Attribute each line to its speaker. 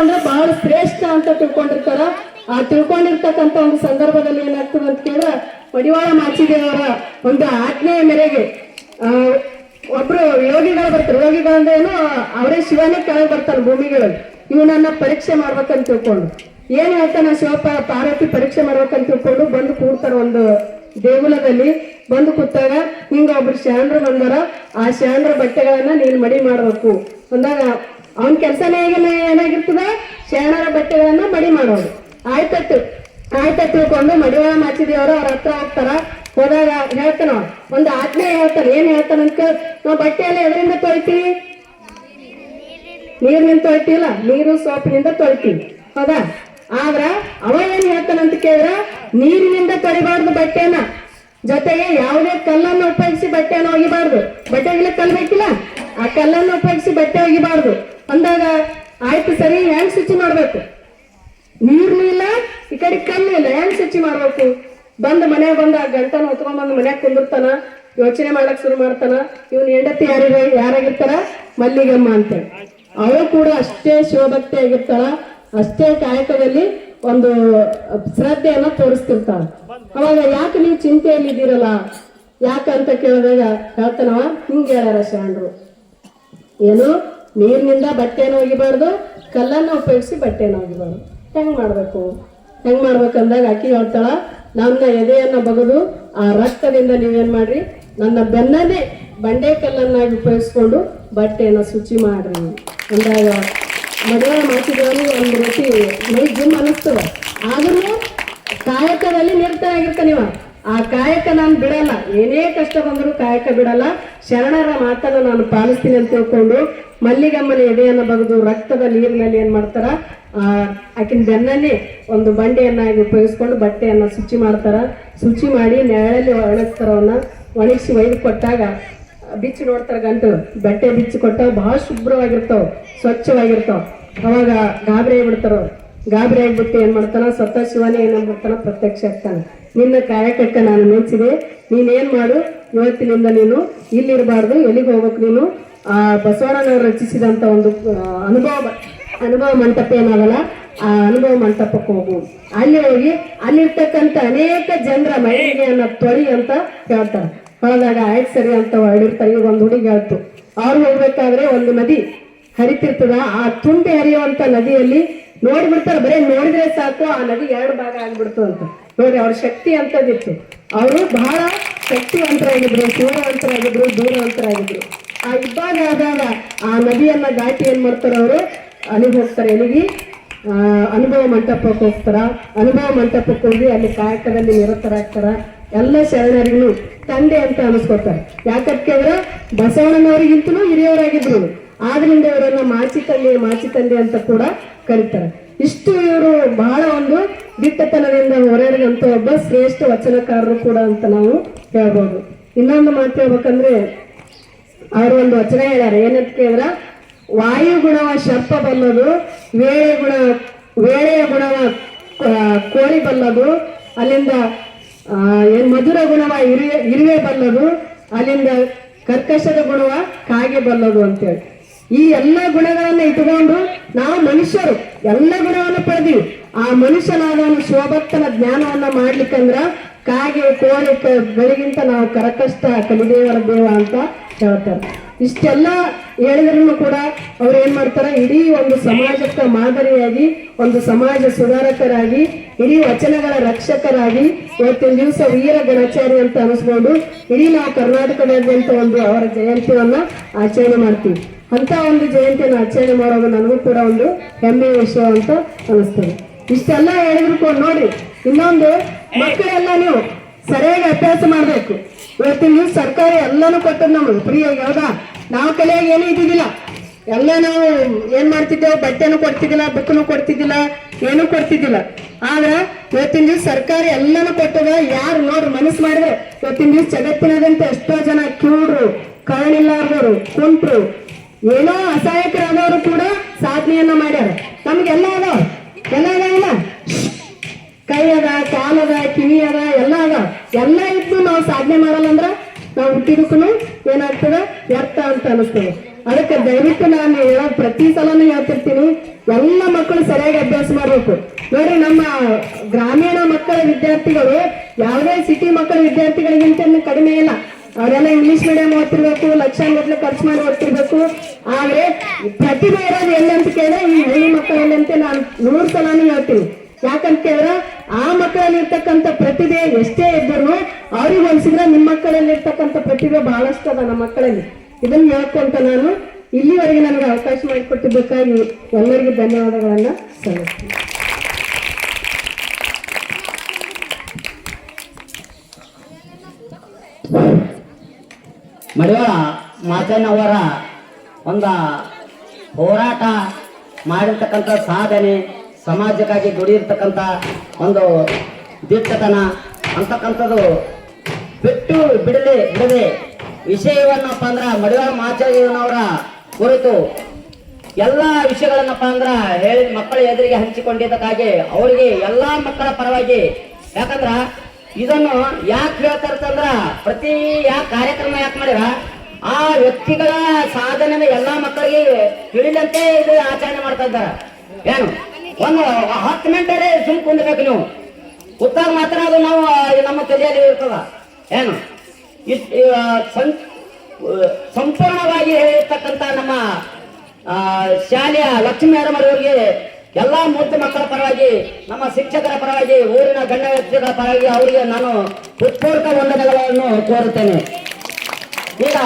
Speaker 1: ಅಂದ್ರೆ ಬಹಳ ಶ್ರೇಷ್ಠ ಅಂತ ತಿಳ್ಕೊಂಡಿರ್ತಾರ. ಆ ತಿಳ್ಕೊಂಡಿರ್ತಕ್ಕಂಥ ಒಂದು ಸಂದರ್ಭದಲ್ಲಿ ಏನಾಗ್ತದೆ ಅಂತ ಕೇಳಿದ್ರೆ ಮಡಿವಾಳ ಮಾಚಿದೇವರ ಒಂದು ಆಜ್ಞೆಯ ಮೇರೆಗೆ ಒಬ್ರು ಯೋಗಿಗಳು ಬರ್ತಾರೆ. ಯೋಗಿಗಳಂದ್ರೆ ಏನು? ಅವರೇ ಶಿವನೇ ಕೆಳಗೆ ಬರ್ತಾರೆ ಭೂಮಿಗಳಲ್ಲಿ. ಇವನನ್ನ ಪರೀಕ್ಷೆ ಮಾಡ್ಬೇಕಂತ ತಿಳ್ಕೊಂಡು. ಏನ್ ಹೇಳ್ತಾನ ಶಿವಪ್ಪ ಪಾರ್ವತಿ ಪರೀಕ್ಷೆ ಮಾಡ್ಬೇಕಂತ ತಿಳ್ಕೊಂಡು ಬಂದು ಕೂಡ್ತಾರ ಒಂದು ದೇಗುಲದಲ್ಲಿ. ಬಂದು ಕೂತಾಗ ಹಿಂಗ ಒಬ್ರು ಶಾಂಡ್ರು ಬಂದಾರ. ಆ ಶಾಂಡ್ರ ಬಟ್ಟೆಗಳನ್ನ ನೀನ್ ಮಡಿ ಮಾಡ್ಬೇಕು. ಅಂದಾಗ ಅವನ್ ಕೆಲಸನೇ ಏನಾಗಿರ್ತದ? ಶರಣರ ಬಟ್ಟೆಗಳನ್ನ ಮಡಿ ಮಾಡೋದು ಆಯ್ತಟ್ಟು. ಆಯ್ತ ತಿಳ್ಕೊಂಡು ಮಡಿವಾಳ ಮಾಚಿದೇವರು ಅವ್ರ ಹತ್ರ ಹೋಗ್ತಾರ. ಹೋದಾಗ ಹೇಳ್ತಾನ ಒಂದು ಆಜ್ಞೆ ಹೇಳ್ತಾನೆ. ಏನ್ ಹೇಳ್ತಾನ ಅಂತ ನಾವು ಬಟ್ಟೆ ಎಲ್ಲ ಎದರಿಂದ ತೊಳಿತೀವಿ? ನೀರಿನಿಂದ ತೊಳಿತೀವಲ್ಲ? ನೀರು ಸೋಪಿನಿಂದ ತೊಳಿತೀವಿ. ಹೌದಾ? ಆದ್ರ ಅವ ಏನ್ ಹೇಳ್ತಾನಂತ ಕೇಳಿದ್ರ? ನೀರಿನಿಂದ ತೊಳಿಬಾರ್ದು ಬಟ್ಟೆನ. ಜೊತೆಗೆ ಯಾವುದೇ ಕಲ್ಲನ್ನು ಉಪಯೋಗಿಸಿ ಬಟ್ಟೆನ ಒಗಿಬಾರ್ದು. ಬಟ್ಟೆಗಳ ಕಲ್ಲ ಬೇಕಿಲ್ಲ? ಆ ಕಲ್ಲನ್ನು ಉಪಯೋಗಿಸಿ ಬಟ್ಟೆ ಒಗಿಬಾರ್ದು. ಅಂದಾಗ ಆಯ್ತು ಸರಿ ಹೆಂಗ್ ಶುಚಿ ಮಾಡ್ಬೇಕು. ನೀರ್ನು ಇಲ್ಲ, ಈ ಕಡೆ ಕಮ್ಮಿ ಇಲ್ಲ ಹೆಂಗ್ ಶುಚಿ ಮಾಡ್ಬೇಕು. ಬಂದ ಮನೆಗೆ ಬಂದ ಗಂಟನ ಹೊತ್ಕೊಂಡ್ ಬಂದ್ ಮನ್ಯಾಗ ಕುಂದಿರ್ತಾನ, ಯೋಚನೆ ಮಾಡಕ್ ಶುರು ಮಾಡ್ತಾನ. ಇವನ್ ಹೆಂಡತಿ ಯಾರಿಗ ಯಾರಾಗಿರ್ತಾರ? ಮಲ್ಲಿಗಮ್ಮ ಅಂತೇಳಿ ಅವಳು ಕೂಡ ಅಷ್ಟೇ ಶಿವಭಕ್ತಿ ಆಗಿರ್ತಾಳ ಅಷ್ಟೇ ಕಾಯಕದಲ್ಲಿ ಒಂದು ಶ್ರದ್ಧೆಯನ್ನ ತೋರಿಸ್ತಿರ್ತಾಳ. ಅವಾಗ ಯಾಕೆ ನೀವು ಚಿಂತೆಯಲ್ಲಿ ಇದ್ದೀರಲ್ಲ? ಯಾಕಂತ ಕೇಳಿದಾಗ ಹೇಳ್ತಾನವ, ಹಿಂಗ್ ಹೇಳ್ಯಾರ ಶಾಂಡ್ರು ಏನು? ನೀರಿನಿಂದ ಬಟ್ಟೆನ ಒಗಿಬಾರ್ದು, ಕಲ್ಲನ್ನು ಉಪಯೋಗಿಸಿ ಬಟ್ಟೆನ ಒಗಿಬಾರ್ದು. ಹೆಂಗ್ ಮಾಡಬೇಕು? ಹೆಂಗ್ ಮಾಡ್ಬೇಕಂದಾಗ ಆಕಿ ಹೇಳ್ತಾಳ, ನನ್ನ ಎದೆಯನ್ನ ಬಗದು ಆ ರಕ್ತದಿಂದ ನೀವೇನು ಮಾಡ್ರಿ? ನನ್ನ ಬೆನ್ನನ್ನೇ ಬಂಡೆ ಕಲ್ಲನ್ನಾಗಿ ಉಪಯೋಗಿಸ್ಕೊಂಡು ಬಟ್ಟೆಯನ್ನು ಶುಚಿ ಮಾಡ್ರಿ. ಅಂದಾಗ ಮದುವೆ ಮಾತಿದವರು ಒಂದು ರೀತಿ ಮೈ ಜಿಮ್ ಅನ್ನಿಸ್ತದೆ. ಆದ್ರೂ ಕಾಯಕದಲ್ಲಿ ನಿರತನಾಗಿರ್ತಾನೆ ಇವ ಆ ಕಾಯಕ ನಾನು ಬಿಡಲ್ಲ. ಏನೇ ಕಷ್ಟ ಬಂದರೂ ಕಾಯಕ ಬಿಡಲ್ಲ. ಶರಣರ ಮಾತನ್ನು ನಾನು ಪಾಲಿಸ್ತೀನಿ ಅಂತ ತಿಳ್ಕೊಂಡು ಮಲ್ಲಿಗಮ್ಮನ ಎದೆಯನ್ನು ಬಗೆದು ರಕ್ತದ ನೀರಿನಲ್ಲಿ ಏನು ಮಾಡ್ತಾರ? ಆಕಿನ ಬೆನ್ನಲ್ಲಿ ಒಂದು ಬಂಡೆಯನ್ನಾಗಿ ಉಪಯೋಗಿಸ್ಕೊಂಡು ಬಟ್ಟೆಯನ್ನು ಶುಚಿ ಮಾಡ್ತಾರೆ. ಶುಚಿ ಮಾಡಿ ನೆರಳಲ್ಲಿ ಒಣಗಿಸ್ತಾರವನ್ನ ಒಣಗಿಸಿ ಒಯ್ದು ಕೊಟ್ಟಾಗ, ಬಿಚ್ಚಿ ನೋಡ್ತಾರೆ ಗಂಟು. ಬಟ್ಟೆ ಬಿಚ್ಚಿ ಕೊಟ್ಟಾಗ ಭಾಳ ಶುಭ್ರವಾಗಿರ್ತಾವೆ, ಸ್ವಚ್ಛವಾಗಿರ್ತಾವೆ. ಅವಾಗ ಗಾಬರಿ ಆಗ್ಬಿಡ್ತಾರ ಅವ್ರು. ಗಾಬರಿ ಆಗ್ಬಿಟ್ಟು ಏನ್ ಮಾಡ್ತಾನ, ಸ್ವತಃ ಶಿವನೇ ಏನು ಮಾಡ್ತಾನ ಪ್ರತ್ಯಕ್ಷ ಆಗ್ತಾನ. ನಿನ್ನ ಕಾಯಕಕ್ಕ ನಾನು ಮೆಚ್ಚಿದೆ. ನೀನೇನ್ ಮಾಡು, ಇವತ್ತಿನಿಂದ ನೀನು ಇಲ್ಲಿರಬಾರ್ದು, ಎಲ್ಲಿಗೆ ಹೋಗ್ಬೇಕು ನೀನು? ಆ ಬಸವಣ್ಣನವರು ರಚಿಸಿದಂತ ಒಂದು ಅನುಭವ ಅನುಭವ ಮಂಟಪ ಏನಾಗಲ್ಲ, ಆ ಅನುಭವ ಮಂಟಪಕ್ಕೆ ಹೋಗು. ಅಲ್ಲಿ ಹೋಗಿ, ಅಲ್ಲಿರ್ತಕ್ಕಂಥ ಅನೇಕ ಜನರ ಮಹಿಳೆಯನ್ನ ತೊಳಿ ಅಂತ ಹೇಳ್ತಾರೆ ಹೊಳದಾಗ ಆಯ್ತು ಸರಿ ಅಂತ ಹೊರಡಿರ್ತಾರೆ ಈಗ ಒಂದು ಹುಡುಗಿ ಹೇಳ್ತು, ಅವ್ರು ಹೋಗ್ಬೇಕಾದ್ರೆ ಒಂದು ನದಿ ಹರಿತಿರ್ತದ. ಆ ತುಂಬಿ ಹರಿಯುವಂತ ನದಿಯಲ್ಲಿ ನೋಡ್ಬಿಡ್ತಾರೆ, ಬರೀ ನೋಡಿದ್ರೆ ಸಾಕು, ಆ ನದಿ ಎರಡು ಭಾಗ ಆಗ್ಬಿಡ್ತು ಅಂತ. ನೋಡಿ, ಅವ್ರ ಶಕ್ತಿ ಅಂತದಿತ್ತು ಅವರು ಬಹಳ ಶಕ್ತಿವಂತರಾಗಿದ್ರು ಶಿವವಂತರಾಗಿದ್ರು ದೂರವಂತರಾಗಿದ್ರು. ಆ ಇಬ್ಬಾಗ ಆದಾಗ ಆ ನದಿಯನ್ನ ದಾಟಿ ಏನ್ ಮಾಡ್ತಾರೆ ಅವರು? ಅಲ್ಲಿಗೆ ಹೋಗ್ತಾರೆ, ಎಲ್ಲಿಗೆ? ಅನುಭವ ಮಂಟಪಕ್ಕೆ ಹೋಗ್ತಾರ ಅನುಭವ ಮಂಟಪಕ್ಕೆ ಹೋಗಿ ಅಲ್ಲಿ ಕಾಯಕದಲ್ಲಿ ನಿರತರಾಗ್ತಾರ. ಎಲ್ಲ ಶರಣರಿಗೂ ತಂದೆ ಅಂತ ಅನಿಸ್ಕೊತಾರೆ. ಯಾಕಂತ ಕೇಳಿದ್ರೆ ಬಸವಣ್ಣನವರಿಗಿಂತಲೂ ಹಿರಿಯವರಾಗಿದ್ರು. ಆದ್ರಿಂದ ಇವರನ್ನ ಮಾಚಿ ತಂದೆ ಮಾಚಿ ತಂದೆ ಅಂತ ಕೂಡ ಕರೀತಾರೆ. ಇಷ್ಟು ಇವರು ಬಹಳ ಒಂದು ದಿಟ್ಟತನದಿಂದ ಹೊರಡಿದಂತ ಒಬ್ಬ ಶ್ರೇಷ್ಠ ವಚನಕಾರರು ಕೂಡ ಅಂತ ನಾವು ಹೇಳ್ಬೋದು. ಇನ್ನೊಂದು ಮಾತು ಹೇಳ್ಬೇಕಂದ್ರೆ, ಅವರು ಒಂದು ವಚನ ಹೇಳ್ಯಾರ. ಏನಂತ ಕೇಳಿದ್ರ? ವಾಯು ಗುಣವ ಶರ್ಪ ಬಲ್ಲದು, ವೇಳೆ ಗುಣ, ವೇಳೆಯ ಗುಣವ ಕೋಳಿ ಬಲ್ಲದು, ಅಲ್ಲಿಂದ ಏನ್ ಮಧುರ ಗುಣವ ಇರುವೆ ಇರುವೆ ಬಲ್ಲದು, ಅಲ್ಲಿಂದ ಕರ್ಕಶದ ಗುಣವ ಕಾಗೆ ಬಲ್ಲದು ಅಂತೇಳಿ. ಈ ಎಲ್ಲ ಗುಣಗಳನ್ನ ಇಟ್ಟುಕೊಂಡು ನಾವು ಮನುಷ್ಯರು ಎಲ್ಲ ಗುಣವನ್ನು ಪಡೆದೀವಿ. ಆ ಮನುಷ್ಯನಾದವನು ಶಿವಭಕ್ತನ ಜ್ಞಾನವನ್ನ ಮಾಡ್ಲಿಕ್ಕಂದ್ರ ಕಾಗೆ ಕೋಳಿ ಕ- ನಾವು ಕರಕಷ್ಟ ಕಲಿದೇವರ ದೇವ ಅಂತ ಹೇಳ್ತಾರೆ. ಇಷ್ಟೆಲ್ಲ ಹೇಳಿದ್ರು ಕೂಡ ಅವ್ರು ಏನ್ ಮಾಡ್ತಾರೆ? ಇಡೀ ಒಂದು ಸಮಾಜಕ್ಕೆ ಮಾದರಿಯಾಗಿ, ಒಂದು ಸಮಾಜ ಸುಧಾರಕರಾಗಿ, ಇಡೀ ವಚನಗಳ ರಕ್ಷಕರಾಗಿ ಇವತ್ತಿನ ದಿವಸ ವೀರ ಗಣಾಚಾರಿ ಅಂತ ಅನಿಸ್ಕೊಂಡು ಇಡೀ ನಾವು ಕರ್ನಾಟಕದಾದ್ಯಂತ ಒಂದು ಅವರ ಜಯಂತಿಯನ್ನ ಆಚರಣೆ ಮಾಡ್ತೀವಿ. ಅಂತ ಒಂದು ಜಯಂತಿಯನ್ನು ಆಚರಣೆ ಮಾಡೋದು ನನಗೂ ಕೂಡ ಒಂದು ಹೆಮ್ಮೆಯ ವಿಷಯ ಅಂತ ಅನಿಸ್ತದೆ. ಇಷ್ಟೆಲ್ಲ ಹೇಳಿದ್ರು ನೋಡ್ರಿ ಇನ್ನೊಂದು ಮಕ್ಕಳೆಲ್ಲ ನೀವು ಸರಿಯಾಗಿ ಅಭ್ಯಾಸ ಮಾಡ್ಬೇಕು. ಇವತ್ತಿನ ನೀವು ಸರ್ಕಾರ ಎಲ್ಲಾನು ಕೊಟ್ಟದ್ ನಮ್ಗೆ ಫ್ರೀ ಆಗಿ ಹೌದಾ? ನಾವು ಕಲಿಯಾಗಿ ಏನು ಇದ್ದಿದ್ದಿಲ್ಲ. ಎಲ್ಲ ನಾವು ಏನ್ ಮಾಡ್ತಿದ್ದೇವೆ? ಬಟ್ಟೆನೂ ಕೊಡ್ತಿದ್ದಿಲ್ಲ ಬುಕ್ನು ಕೊಡ್ತಿದ್ದಿಲ್ಲ, ಏನೂ ಕೊಡ್ತಿದ್ದಿಲ್ಲ. ಆದ್ರ ಇವತ್ತಿನ ದಿವಸ ಸರ್ಕಾರ ಎಲ್ಲಾನು ಕೊಟ್ಟದ ಯಾರು ನೋಡ್ರಿ ಮನಸ್ಸು ಮಾಡಿದ್ರೆ ಇವತ್ತಿನ ದಿವಸ ಜಗತ್ತಿನಾದಂತೆ ಎಷ್ಟೋ ಜನ ಕಿವುಡ್ರು ಕರಣಿಲ್ಲಾರ್ದವ್ರು ಕುಂಟ್ರು ಏನೋ ಅಸಹಾಯಕರಾದವರು ಕೂಡ ಸಾಧನೆಯನ್ನ ಮಾಡ್ಯಾರ. ನಮ್ಗೆಲ್ಲ ಅದಾವ? ಎಲ್ಲ ಅದಾವಲ್ಲ ಕೈ ಅದ ಕಾಲದ ಕಿವಿ ಅದ ಎಲ್ಲ ಅದ ಎಲ್ಲ ಇದ್ದು ನಾವು ಸಾಧನೆ ಮಾಡಲ್ಲ ಅಂದ್ರ ನಾವು ಹುಟ್ಟಿದಕ್ಕೂ ಏನಾಗ್ತದ? ವ್ಯರ್ಥ ಅಂತ ಅನಿಸ್ತದೆ. ಅದಕ್ಕೆ ದಯವಿಟ್ಟು ನಾನು ಹೇಳೋ ಪ್ರತಿ ಸಲನೂ ಹೇಳ್ತಿರ್ತೀನಿ. ಎಲ್ಲ ಮಕ್ಕಳು ಸರಿಯಾಗಿ ಅಭ್ಯಾಸ ಮಾಡಬೇಕು. ನೋಡಿ ನಮ್ಮ ಗ್ರಾಮೀಣ ಮಕ್ಕಳ ವಿದ್ಯಾರ್ಥಿಗಳು ಯಾವುದೇ ಸಿಟಿ ಮಕ್ಕಳ ವಿದ್ಯಾರ್ಥಿಗಳಿಗಿಂತ ಕಡಿಮೆ ಇಲ್ಲ. ಅವರೆಲ್ಲ ಇಂಗ್ಲಿಷ್ ಮೀಡಿಯಂ ಓದ್ತಿರ್ಬೇಕು, ಲಕ್ಷಾಂಗಟ್ಲೆ ಖರ್ಚು ಮಾಡಿ ಓದ್ತಿರ್ಬೇಕು. ಆದ್ರೆ ಪ್ರತಿಭೆ ಇರೋದು ಎಲ್ಲಿ ಅಂತ ಕೇಳಿದ್ರೆ ಈ ಹಳ್ಳಿ ಮಕ್ಕಳಲ್ಲಿ ಅಂತ ನಾನು ನೂರು ಸಲಾನು ಹೇಳ್ತೀನಿ. ಯಾಕಂತ ಕೇಳಿದ್ರೆ ಆ ಮಕ್ಕಳಲ್ಲಿ ಇರ್ತಕ್ಕಂಥ ಪ್ರತಿಭೆ ಎಷ್ಟೇ ಇದ್ದರೂ ಅವ್ರಿಗೆ ಹೋಲಿಸಿದ್ರೆ ನಿಮ್ಮ ಮಕ್ಕಳಲ್ಲಿ ಇರ್ತಕ್ಕಂಥ ಪ್ರತಿಭೆ ಬಹಳಷ್ಟು ಅದ ನಮ್ಮ ಮಕ್ಕಳಲ್ಲಿ. ಇದನ್ನ ಹೇಳ್ಕೊಂತ ನಾನು ಇಲ್ಲಿವರೆಗೆ ನನಗೆ ಅವಕಾಶ ಮಾಡಿಕೊಟ್ಟಿದ್ದಕ್ಕಾಗಿ ಎಲ್ಲರಿಗೂ ಧನ್ಯವಾದಗಳನ್ನ ಸಲ್ಲಿಸ್ತೀನಿ.
Speaker 2: ಮಡಿವಾಳ ಮಾಚಣ್ಣವರ ಒಂದು ಹೋರಾಟ ಮಾಡಿರ್ತಕ್ಕಂಥ ಸಾಧನೆ, ಸಮಾಜಕ್ಕಾಗಿ ದುಡಿಯಿರ್ತಕ್ಕಂಥ ಒಂದು ದಿಟ್ಟತನ ಅಂತಕ್ಕಂಥದ್ದು ಬಿಟ್ಟು ಬಿಡದೆ ಬಿಡದೆ ವಿಷಯವನ್ನಪ್ಪ ಅಂದ್ರೆ ಮಡಿವಾಳ ಮಾಚಯ್ಯನವರ ಕುರಿತು ಎಲ್ಲ ವಿಷಯಗಳನ್ನಪ್ಪ ಅಂದ್ರೆ ಹೇಳಿದ ಮಕ್ಕಳ ಎದುರಿಗೆ ಹಂಚಿಕೊಂಡಿದ್ದಕ್ಕಾಗಿ ಅವರಿಗೆ ಎಲ್ಲಾ ಮಕ್ಕಳ ಪರವಾಗಿ ಯಾಕಂದ್ರ ಇದನ್ನು ಯಾಕೆ ಹೇಳ್ತಾರಂದ್ರ ಪ್ರತಿ ಯಾಕೆ ಕಾರ್ಯಕ್ರಮ ಯಾಕೆ ಮಾಡ್ಯಾರ? ಆ ವ್ಯಕ್ತಿಗಳ ಸಾಧನೆ ಎಲ್ಲಾ ಮಕ್ಕಳಿಗೆ ತಿಳಿದಂತೆ ಇದು ಆಚರಣೆ ಮಾಡ್ತಾ ಇದ್ದಾರೆ. ಏನು? ಒಂದು ಹತ್ತು ಮಿನಿಟರೇ ಸುಮ್ ಕುಂದ್ಬೇಕು ನೀವು. ಉತ್ತರ ಮಾತ್ರ ಅದು ನಾವು ನಮ್ಮ ತಲೆಯಲ್ಲಿ ಇರ್ತದ. ಏನು? ಸಂಪೂರ್ಣವಾಗಿ ಹೇಳಿರ್ತಕ್ಕಂಥ ನಮ್ಮ ಶಾಲೆಯ ಲಕ್ಷ್ಮೀ ಮೇಡಮ್ ಅವರಿಗೆ ಎಲ್ಲಾ ಮೂರ್ತಿ ಮಕ್ಕಳ ಪರವಾಗಿ, ನಮ್ಮ ಶಿಕ್ಷಕರ ಪರವಾಗಿ, ಊರಿನ ಗಣ್ಯ ವ್ಯಕ್ತಿಗಳ ಪರವಾಗಿ ಅವರಿಗೆ ನಾನು ಹೃತ್ಪೂರ್ವಕ ವಂದನೆಗಳನ್ನು ಕೋರುತ್ತೇನೆ. ಈಗ